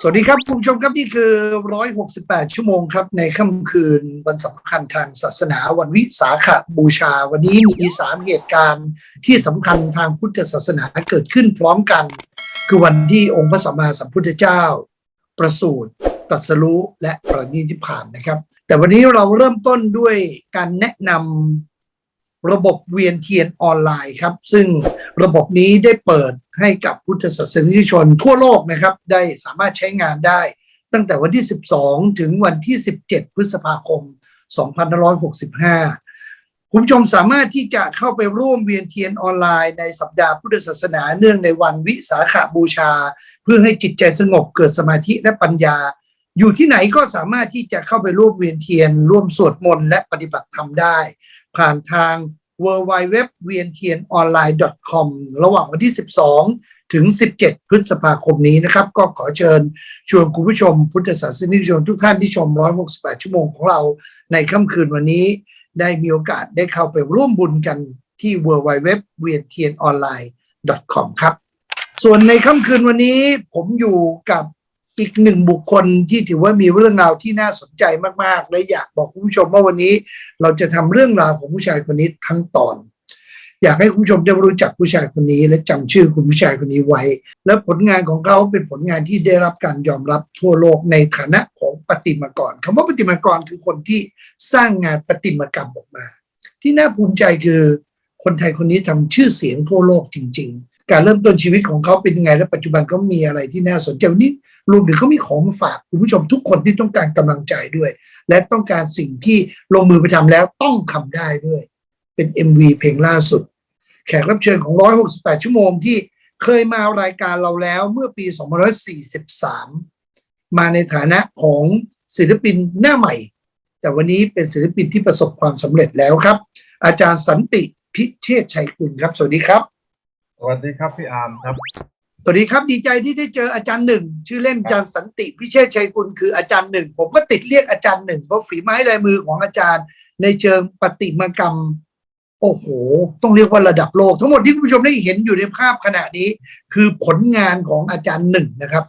สวัสดีครับคุณผู้ชมครับนี่คือ 168 ชั่วโมงครับ ในค่ำคืนวันสำคัญทางศาสนาวันวิสาขบูชา วันนี้มีสามเหตุการณ์ที่สำคัญทางพุทธศาสนาเกิดขึ้นพร้อมกัน คือวันที่องค์พระสัมมาสัมพุทธเจ้า ประสูติตัสรู้และประนิพพานนะครับ แต่วันนี้เราเริ่มต้นด้วยการแนะนำระบบเวียนเทียนออนไลน์ครับ ซึ่ง ระบบนี้ได้เปิดให้กับพุทธศาสนิกชนทั่วโลกนะครับ ได้สามารถใช้งานได้ ตั้งแต่วันที่ 12 ถึงวันที่ 17 พฤษภาคม 2565 คุณผู้ชมสามารถที่จะเข้าไปร่วมเวียนเทียนออนไลน์ในสัปดาห์พุทธศาสนาเนื่องในวันวิสาขบูชา เพื่อให้จิตใจสงบเกิดสมาธิและปัญญา อยู่ที่ไหนก็สามารถที่จะเข้าไปร่วมเวียนเทียน ร่วมสวดมนต์และปฏิบัติธรรมได้ ผ่านทาง w w w v i e n t i a n o n l i n e com ระหว่างวันที่ 12 ถึง 17 พฤษภาคมนี้นะครับ ก็ขอเชิญชวนคุณผู้ชมพุทธศาสนิกชนทุกท่านที่ชม 168 ชั่วโมงของเราในค่ำคืนวันนี้ ได้มีโอกาสได้เข้าไปร่วมบุญกันที่ w w w v i e n t i a n o n l i n e com ครับ ส่วนในค่ำคืนวันนี้ผมอยู่กับ อีกหนึ่งบุคคลที่ถือว่ามีเรื่องราวที่น่าสนใจมากๆ และอยากบอกคุณผู้ชมว่าวันนี้ เราจะทำเรื่องราวของผู้ชายคนนี้ทั้งตอน อยากให้คุณผู้ชมได้รู้จักผู้ชายคนนี้ และจำชื่อคุณผู้ชายคนนี้ไว้ และผลงานของเขาเป็นผลงานที่ได้รับการยอมรับทั่วโลกในฐานะของปฏิมากรคำว่าปฏิมากรคือคนที่สร้างงานปฏิมากรรมออกมา ที่น่าภูมิใจคือคนไทยคนนี้ทำชื่อเสียงทั่วโลกจริง ๆ การเริ่มต้นชีวิตของเขาเป็นยังไง และปัจจุบันเขามีอะไรที่น่าสนใจวันนี้รวมถึงเขามีของมาฝากคุณผู้ชมทุกคนที่ต้องการกำลังใจด้วย และต้องการสิ่งที่ลงมือไปทำแล้วต้องทำได้ด้วย เป็น MV เพลงล่าสุด แขกรับเชิญของ 168 ชั่วโมงที่เคยมารายการเราแล้วเมื่อปี 2543 มาในฐานะของศิลปินหน้าใหม่ แต่วันนี้เป็นศิลปินที่ประสบความสำเร็จแล้วครับ อาจารย์สันติพิเชษชัยกุลครับ สวัสดีครับ สวัสดีครับพี่อาร์มครับ สวัสดีครับดีใจที่ได้เจออาจารย์หนึ่งชื่อเล่นอาจารย์สันติพิเชษชัยกุลคืออาจารย์หนึ่งผมก็ติดเรียกอาจารย์หนึ่งเพราะฝีไม้ลายมือของอาจารย์ ในเชิงปฏิมากรรม โอ้โห ต้องเรียกว่าระดับโลก ทั้งหมดที่คุณผู้ชมได้เห็นอยู่ในภาพขณะนี้ คือผลงานของอาจารย์หนึ่งนะครับ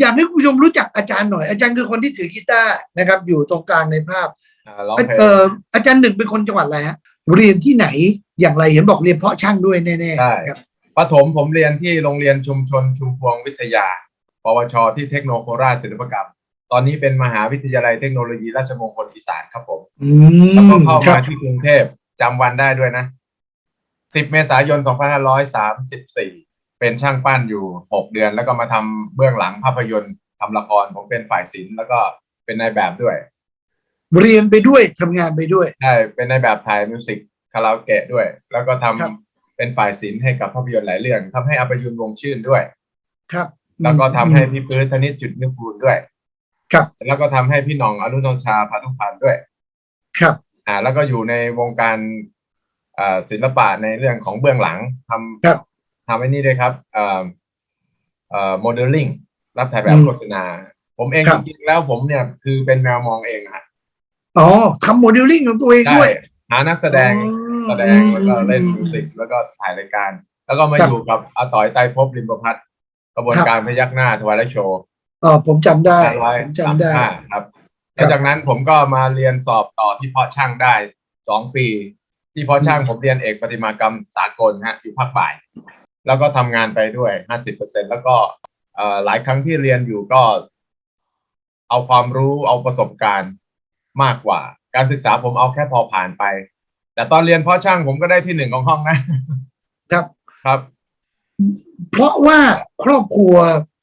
อยากให้คุณผู้ชมรู้จักอาจารย์หน่อย อาจารย์คือคนที่ถือกีตาร์นะครับ อยู่ตรงกลางในภาพอ่าร้องเพลเองออาจารย์หนึ่งเป็นคนจังหวัดอะไรฮะเรียนที่ไหนอย่างไรเห็นบอกเรียนเพาะช่างด้วยแน่ใช่ๆครับ ปฐมผมเรียนที่โรงเรียนชุมชนชุมพวงวิทยา ปวช ที่เทคโนโลยีราชศิลปกรรม ตอนนี้เป็นมหาวิทยาลัยเทคโนโลยีราชมงคลอีสานครับผมอืแล้วก็มเข้าครัมาบที่กรุงเทพจำวันได้ด้วยนะ 10 เมษายน 2534 เป็นช่างปั้นอยู่ 6 เดือน แล้วก็มาทำเบื้องหลังภาพยนตร์ทำละคร ผมเป็นฝ่ายศิลป์แล้วก็เป็นนายแบบด้วย เรียนไปด้วยทำงานไปด้วย ใช่ เป็นในายแบบถ่ายมิวสิกคาราโอเกะด้วย แล้วก็ทำครับ เป็นฝ่ายศิลป์ให้กับภาพยนตร์หลายเรื่องทำให้อภยุนวงศ์ชื่นด้วย ครับ แล้วก็ทำให้พี่ปื้ดธนิตจุดนึกบูลด้วย ครับ แล้วก็ทำให้พี่หน้องอนุนนชาพานุพันธ์ด้วย ครับ อ่า แล้วก็อยู่ในวงการอ่าศิลปะในเรื่องของเบื้องหลังทำครับทำไอ้นี่ด้วยครับเอ่อเอ่อโมเดลลิ่งรับถ่ายแบอืบมโฆษณา ผมเองครัจบริงๆแล้วผมเนี่ยคือเป็นแมวมองเองฮะอ๋อทำโมเดลลิ่งของตัวเองด้วย หานักแสดงอ๋อ แสดงแล้วก็เล่นมิวสิกแล้วก็ถ่ายรายการ แล้วก็มาครับอยู่กับอาต่อยไตรภพริมประพัฒน์กระบวนครับการพยักหน้าทวายและโชว์อ๋อผมจำได้ร้อยผมสามจำได้ห้าครับหลังจากนั้นผมก็มาเรียนสอบต่อที่เพาะช่างได้สองปี ที่เพาะช่างผมเรียนเอกประติมากรรมสากลฮะอยู่ภาคบ่าย แล้วก็ทำงานไปด้วยห้าสิบเปอร์เซ็นแล้วก็เอ่อหลายครั้งที่เรียนอยู่ก็ เอาความรู้เอาประสบการณ์มากกว่า การศึกษาผมเอาแค่พอผ่านไป แต่ตอนเรียนเพาะช่างผมก็ได้ที่หนึ่งของห้องนะครับ ครับ เพราะว่าครอบครัว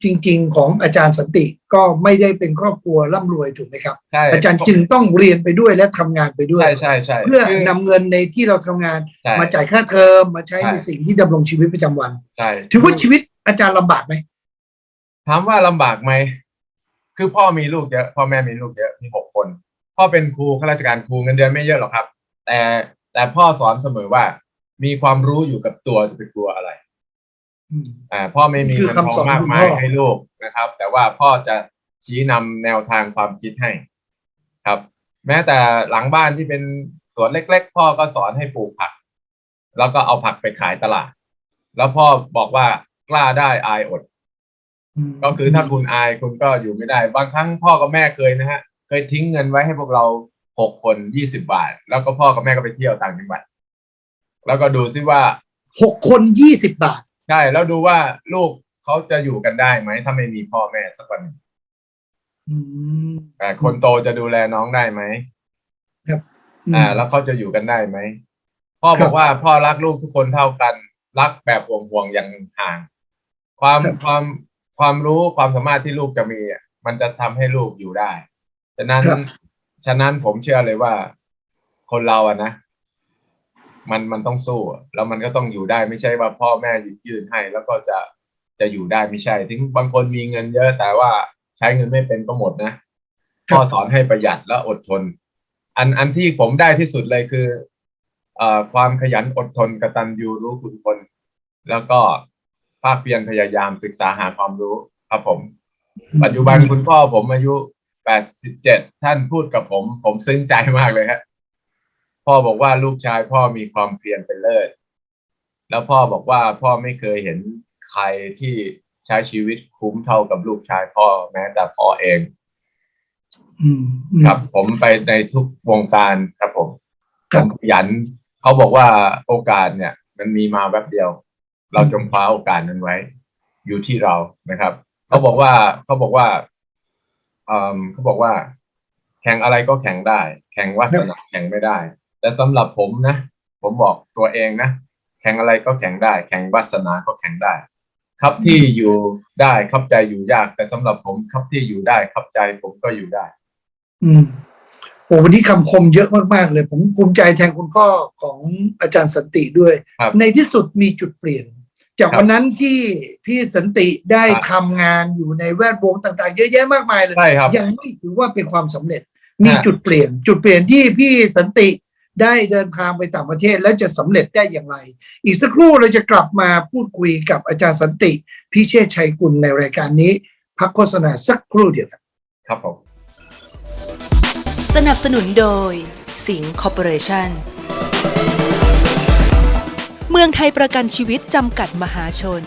จริง ๆ ของอาจารย์สันติก็ไม่ได้เป็นครอบครัวร่ำรวยถูกไหมครับ ใช่อาจารย์จึงต้องเรียนไปด้วยและทำงานไปด้วย ใช่ใช่ใช่เพื่อคื นำเงินในที่เราทำงานใช่มาจ่ายค่าเทอมมาใช้ใช่ ในสิ่งที่ดำรงชีวิตประจำวัน ใช่ ถือว่าชีวิตอาจารย์ลำบากไหมถามว่าลำบากไหม คือพ่อมีลูกเยอะ พ่อแม่มีลูกเยอะ มีหกคน พ่อเป็นครูข้าราชการครูเงินเดือนไม่เยอะหรอกครับ แต่ แต่พ่อสอนเสมอว่า มีความรู้อยู่กับตัวจะไปกลัวอะไรอืมอ่า พ่อไม่มีคือเงินคำทสอองนมากคุณมาพ่ยอให้ลูกนะครับ แต่ว่าพ่อจะชี้นำแนวทางความคิดให้ ครับ แม้แต่หลังบ้านที่เป็นสวนเล็ก ๆ พ่อก็สอนให้ปลูกผัก แล้วก็เอาผักไปขายตลาด แล้วพ่อบอกว่ากล้าได้อายอดมก็คือถ้าคุณอายคุณก็อยู่ไม่ได้ บางครั้งพ่อกับแม่เคยนะฮะ เคยทิ้งเงินไว้ให้พวกเรา หกคนยี่สิบาท แล้วก็พ่อกับแม่ก็ไปเที่ยวต่างจังหวัด แล้วก็ดูซิว่าหกคนยี่สิบบาท ใช่แล้วดูว่าลูกเขาจะอยู่กันได้ไหมถ้าไม่มีพ่อแม่สักวันหนึ่งอืมแต่คนโตจะดูแลน้องได้ไหมอ่า แล้วเขาจะอยู่กันได้ไหมพ่อครับบอกว่าพ่อรักลูกทุกคนเท่ากัน รักแบบห่วงห่วงๆอย่างห่าง ความครับ ความความรู้ความสามารถที่ลูกจะมีอะมันจะทำให้ลูกอยู่ได้ฉะนั้นครับ ฉะนั้นผมเชื่อเลยว่าคนเราอะนะมันมันต้องสู้ แล้วมันก็ต้องอยู่ได้ไม่ใช่ว่าพ่อแม่ยื่นให้ แล้วก็จะจะอยู่ได้ไม่ใช่ถึงบางคนมีเงินเยอะแต่ว่าใช้เงินไม่เป็นก็หมดนะพ่อสอนให้ประหยัดและอดทน อันอันที่ผมได้ที่สุดเลยคือเอ่อความขยันอดทนกระตัญญูรู้คุณคน แล้วก็ภาคเพียรพยายามศึกษาหาความรู้ครับผม ปัจจุบันคุณพ่อผมอายุ 87ท่านพูดกับผม ผมซึ้งใจมากเลยครับพ่อบอกว่าลูกชายพ่อมีความเพียรเป็นเลิศ แล้วพ่อบอกว่าพ่อไม่เคยเห็นใครที่ใช้ชีวิตคุ้มเท่ากับลูกชายพ่อแม้แต่พ่อเองอืมอืมครับ ผมไปในทุกวงการครับผมครัผบมขยันเขาบอกว่าโอกาสเนี่ย มันมีมาแวบเดียว เราจงคว้าโอกาสนั้นไว้ อยู่ที่เรานะครับ เขาบอกว่าเขาบอกว่า เอ่อเขาบอกว่า แข่งอะไรก็แข่งได้ แข่งวาสนาแข่งไม่ได้ แต่สำหรับผมนะ ผมบอกตัวเองนะ แข่งอะไรก็แข่งได้ แข่งวาสนาก็แข่งได้ ครับที่อยู่ได้ครับใจอยู่ยาก แต่สำหรับผมครับที่อยู่ได้ครับใจผมก็อยู่ได้ อืมโอ้วันนี้คำคมเยอะมากๆเลย ผมภูมิใจแทนคุณพ่อของอาจารย์สันติด้วยครับในที่สุดมีจุดเปลี่ยน จากครับวันนั้นที่พี่สันติได้ครับทำงานอยู่ในแวดวงต่างๆ เยอะแยะมากมายเลย ใช่ครับ ยังไม่ถือว่าเป็นความสำเร็จ มีฮะจุดเปลี่ยน จุดเปลี่ยนที่พี่สันติได้เดินทางไปต่างประเทศแล้วจะสำเร็จได้อย่างไร อีกสักครู่เราจะกลับมาพูดคุยกับอาจารย์สันติ พิเชษชัยกุลในรายการนี้ พักโฆษณาสักครู่เดียวครับ ครับผม สนับสนุนโดยสิงคอร์ปอเรชั่น เมืองไทยประกันชีวิตจำกัดมหาชน